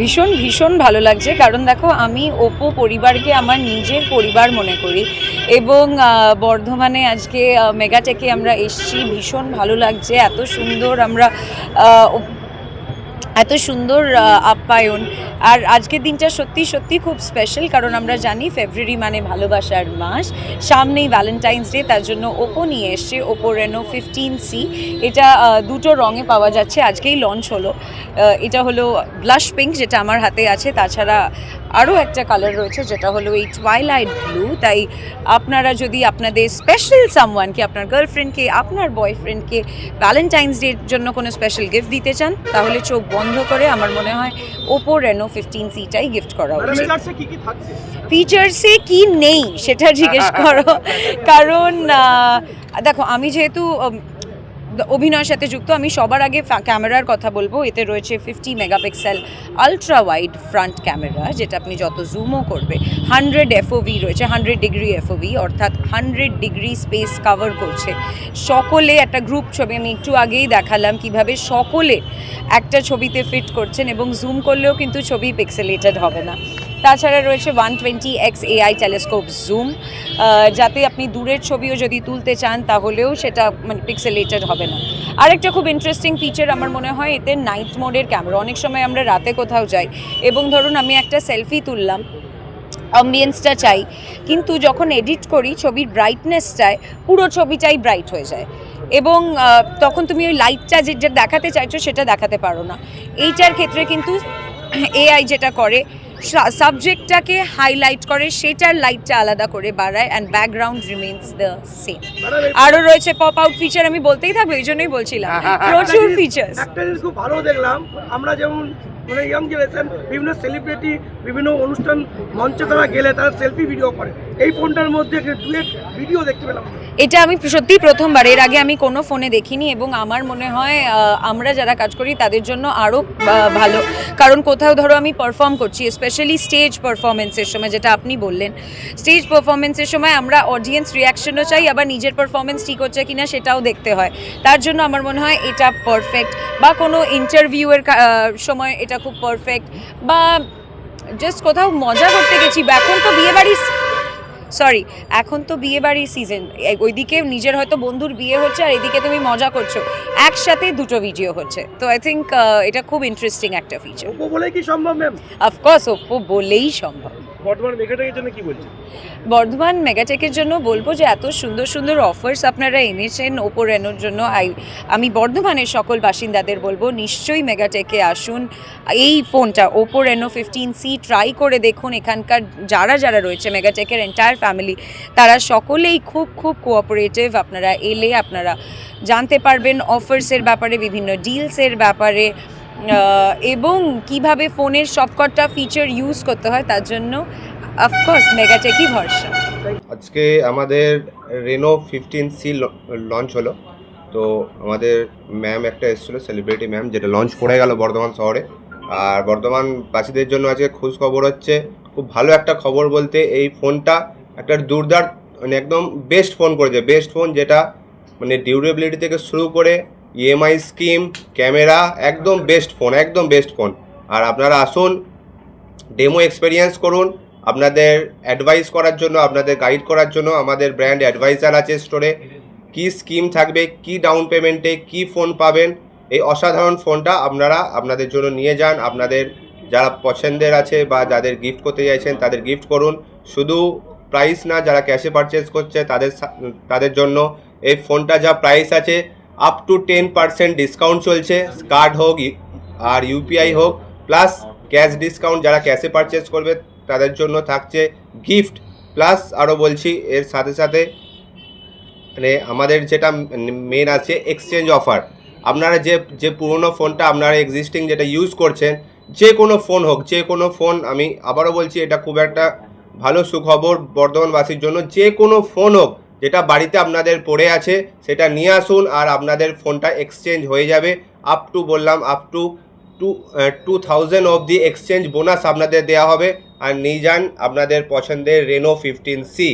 ভীষণ ভীষণ ভালো লাগছে। কারণ দেখো, আমি ওপো পরিবারকে আমার নিজের পরিবার মনে করি এবং বর্ধমানে আজকে মেগাটেকে আমরা এসছি। ভীষণ ভালো লাগছে। এত সুন্দর আমরা এত সুন্দর আপ্যায়ন। আর আজকের দিনটা সত্যি সত্যি খুব স্পেশাল কারণ আমরা জানি ফেব্রুয়ারি মানে ভালোবাসার মাস। সামনেই ভ্যালেন্টাইন্স ডে তার জন্য ওপো নিয়ে এসছে ওপো রেনো ফিফটিন সি এটা দুটো রঙে পাওয়া যাচ্ছে, আজকেই লঞ্চ হলো। এটা হলো ব্লাশ পিঙ্ক যেটা আমার হাতে আছে। তাছাড়া আরও একটা কালার রয়েছে, যেটা হলো এই টুয়াইলাইট ব্লু তাই আপনারা যদি আপনাদের স্পেশাল সামওয়ানকে আপনার গার্লফ্রেন্ডকে আপনার বয়ফ্রেন্ডকে ভ্যালেন্টাইন্স ডের জন্য কোনো স্পেশাল গিফট দিতে চান, তাহলে চোখ বন্ধ করে আমার মনে হয় ওপো রেনো ফিফটিন সিটাই গিফট করা ম্যাডাম উচিত। ফিচার্সে কি নেই সেটা জিজ্ঞেস করো। কারণ দেখো আমি যেহেতু অভিনয়ের সাথে যুক্ত, আমি সবার আগে ক্যামেরার কথা বলব। এতে রয়েছে fifty megapixel ultra wide front camera যেটা আপনি যত জুমও করবে হান্ড্রেড এফওভি রয়েছে হান্ড্রেড ডিগ্রি এফওভি অর্থাৎ হান্ড্রেড ডিগ্রি স্পেস কভার করছে। সকলে একটা গ্রুপ ছবি, আমি একটু আগেই দেখালাম কীভাবে সকলে একটা ছবিতে ফিট করছেন এবং জুম করলেও কিন্তু ছবি পিক্সেলেটেড হবে না। তাছাড়া রয়েছে one twenty x AI telescope zoom যাতে আপনি দূরের ছবিও যদি তুলতে চান তাহলেও সেটা মানে পিক্সেলেটেড হবে না। আরেকটা খুব ইন্টারেস্টিং ফিচার আমার মনে হয়, এতে নাইট মোডের ক্যামেরা অনেক সময় আমরা রাতে কোথাও যাই এবং ধরুন আমি একটা সেলফি তুললাম অ্যাম্বিয়েন্সটা চাই, কিন্তু যখন এডিট করি ছবির ব্রাইটনেসটায় পুরো ছবিটাই ব্রাইট হয়ে যায়। এবং তখন তুমি ওই লাইটটা যেটা দেখাতে চাইছো সেটা দেখাতে পারো না। এইটার ক্ষেত্রে কিন্তু এআই যেটা করে সাবজেক্টটাকে হাইলাইট করে সেটার লাইটটা আলাদা করে বাড়ায় and background remains the same আরও রয়েছে পপ আউট ফিচার আমি বলতেই থাকব এই জন্যই বলছিলাম। প্রচুর ফিচার্স একটা জিনিস খুব ভালো দেখলাম আমরা যেমন মানে ইয়াং জেনারেশন বিভিন্ন সেলিব্রিটি বিভিন্ন অনুষ্ঠান মঞ্চে তারা গেলে তারা সেলফি ভিডিও করে। এই ফোনটার মধ্যে ভিডিও দেখতে পেলাম। এটা আমি সত্যি প্রথমবার, এর আগে আমি কোনো ফোনে দেখিনি এবং আমার মনে হয় আমরা যারা কাজ করি তাদের জন্য আরও ভালো। কারণ কোথাও ধরো আমি পারফর্ম করছি স্পেশালি স্টেজ পারফরমেন্সের সময় যেটা আপনি বললেন। স্টেজ পারফরমেন্সের সময় আমরা অডিয়েন্স রিয়াকশনও চাই, আবার নিজের পারফরমেন্স ঠিক হচ্ছে কিনা সেটাও দেখতে হয়। তার জন্য আমার মনে হয় এটা পারফেক্ট বা কোনো ইন্টারভিউয়ের সময় এটা খুব পারফেক্ট বা জাস্ট কোথাও মজা করতে গেছি এখন তো বিয়ে বাড়ি সরি এখন তো বিয়ে বাড়ির সিজন ওইদিকে নিজের হয়তো বন্ধুর বিয়ে হচ্ছে আর এদিকে তুমি মজা করছ। একসাথে দুটো ভিডিও হচ্ছে। তো আই থিঙ্ক এটা খুব ইন্টারেস্টিং একটা ফিচার ওপো বলে কি সম্ভব ম্যাম অফকোর্স ওপো বলেই সম্ভব। বর্তমান মেঘাটাকের জন্য কি বলছেন? বর্ধমান মেগাটেকের জন্য বলব যে এত সুন্দর সুন্দর অফার্স আপনারা এনেছেন ওপো রেনোর জন্য। আই, আমি বর্ধমানের সকল বাসিন্দাদের বলব, নিশ্চয়ই মেগাটেকে আসুন। এই ফোনটা Oppo Reno fifteen C try করে দেখুন এখানকার যারা যারা রয়েছে মেগাটেকের এন্টায়ার ফ্যামিলি তারা সকলেই খুব খুব কোঅপারেটিভ আপনারা এলে আপনারা জানতে পারবেন অফার্সের ব্যাপারে, বিভিন্ন ডিলসের ব্যাপারে। এবং কীভাবে ফোনের সবকটা ফিচার ইউজ করতে হয় তার জন্য অফকোর্স মেগাটেকই ভরসা। আজকে আমাদের রেনো ফিফটিন সি লঞ্চ হলো। তো আমাদের ম্যাম একটা এসেছিল সেলিব্রিটি ম্যাম যেটা লঞ্চ করে গেল বর্ধমান শহরে। আর বর্ধমানবাসীদের জন্য আজকে খোঁজ খবর হচ্ছে, খুব ভালো একটা খবর বলতে এই ফোনটা একটা দুর্দার মানে একদম বেস্ট ফোন করেছে। বেস্ট ফোন যেটা মানে ডিউরেবিলিটি থেকে শুরু করে ইএমআই স্কিম ক্যামেরা একদম বেস্ট ফোন একদম বেস্ট ফোন আর আপনারা আসুন ডেমো এক্সপেরিয়েন্স করুন, আপনাদের অ্যাডভাইস করার জন্য, আপনাদের গাইড করার জন্য, আমাদের ব্র্যান্ড অ্যাডভাইজার আছে স্টোরে কি স্কিম থাকবে, কি ডাউন পেমেন্টে কি ফোন পাবেন, এই অসাধারণ ফোনটা আপনারা আপনাদের জন্য নিয়ে যান, আপনাদের যারা পছন্দের আছে বা যাদের গিফট করতে চাইছেন, তাদের গিফট করুন। শুধু প্রাইস না, যারা ক্যাশে পারচেস করছে, তাদের তাদের জন্য এই ফোনটা যা প্রাইস আছে up to ten percent discount চলছে কার্ড হোক, আর ইউপিআই হোক প্লাস ক্যাশ ডিসকাউন্ট যারা ক্যাশে পারচেস করবে, তাদের জন্য থাকছে গিফট প্লাস আরও বলছি, এর সাথে সাথে মানে আমাদের যেটা মেন আছে এক্সচেঞ্জ অফার আপনারা যে যে পুরনো ফোনটা আপনারা এক্সিস্টিং যেটা ইউজ করছেন, যে কোনো ফোন হোক, যে কোনো ফোন আমি আবারও বলছি, এটা খুব একটা ভালো সুখবর বর্ধমানবাসীর জন্য, যে কোনো ফোন হোক যেটা বাড়িতে আপনাদের পড়ে আছে, সেটা নিয়ে আসুন আর আপনাদের ফোনটা এক্সচেঞ্জ হয়ে যাবে। আপ টু বললাম up to to two thousand the exchange bonus আপনাদের দেওয়া হবে। আর নিয়ে যান আপনাদের পছন্দের Reno fifteen C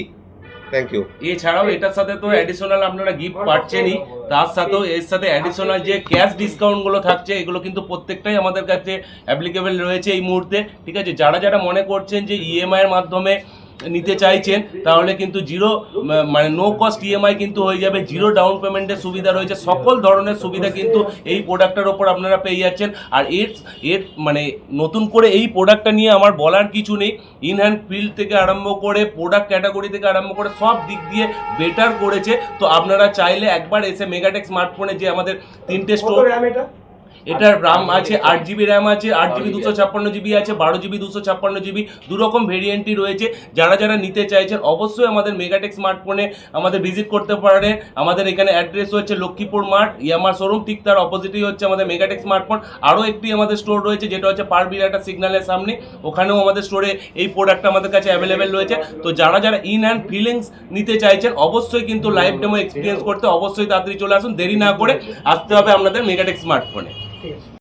thank you এছাড়াও এটার সাথে তো অ্যাডিশনাল আপনারা গিফট পাচ্ছেনই। তার সাথেও এর সাথে অ্যাডিশনাল যে ক্যাশ ডিসকাউন্টগুলো থাকছে, এগুলো কিন্তু প্রত্যেকটাই আমাদের কাছে অ্যাপ্লিকেবল রয়েছে এই মুহূর্তে। ঠিক আছে? যারা যারা মনে করছেন যে ইএমআইয়ের মাধ্যমে নিতে চাইছেন, তাহলে কিন্তু জিরো মানে নো কস্ট ইএমআই কিন্তু হয়ে যাবে, জিরো ডাউন পেমেন্টের সুবিধা রয়েছে, সকল ধরনের সুবিধা কিন্তু এই প্রোডাক্টের ওপর আপনারা পেয়ে যাচ্ছেন। আর এর এর মানে নতুন করে এই প্রোডাক্টটা নিয়ে আমার বলার কিছু নেই ইন হ্যান্ড ফিল্ড থেকে আরম্ভ করে প্রোডাক্ট ক্যাটাগরি থেকে আরম্ভ করে সব দিক দিয়ে বেটার করেছে। তো আপনারা চাইলে একবার এসে মেগাটেক স্মার্টফোনে যে আমাদের তিনটে স্টোর এটার রাম আছে আট জিবি র্যাম আছে আট জিবি দুশো ছাপ্পান্ন জিবি আছে বারো জিবি দুশো ছাপ্পান্ন জিবি দু রকম ভেরিয়েন্টই রয়েছে। যারা যারা নিতে চাইছেন অবশ্যই আমাদের মেগাটেক স্মার্টফোনে আমাদের ভিজিট করতে পারে আমাদের এখানে অ্যাড্রেস হচ্ছে লক্ষ্মীপুর মাঠ ইয়ামার শোরুম ঠিক তার অপোজিটই হচ্ছে আমাদের মেগাটেক স্মার্টফোন আরও একটি আমাদের স্টোর রয়েছে যেটা হচ্ছে পার পারবিরাটা সিগন্যালের সামনে। ওখানেও আমাদের স্টোরে এই প্রোডাক্টটা আমাদের কাছে অ্যাভেলেবেল রয়েছে। তো যারা যারা ইন অ্যান্ড ফিলিংস নিতে চাইছেন অবশ্যই কিন্তু লাইভ ডেমো এক্সপিরিয়েন্স করতে অবশ্যই তাড়াতাড়ি চলে আসুন। দেরি না করে আসতে হবে আপনাদের মেগাটেক স্মার্টফোনে ঠিক আছে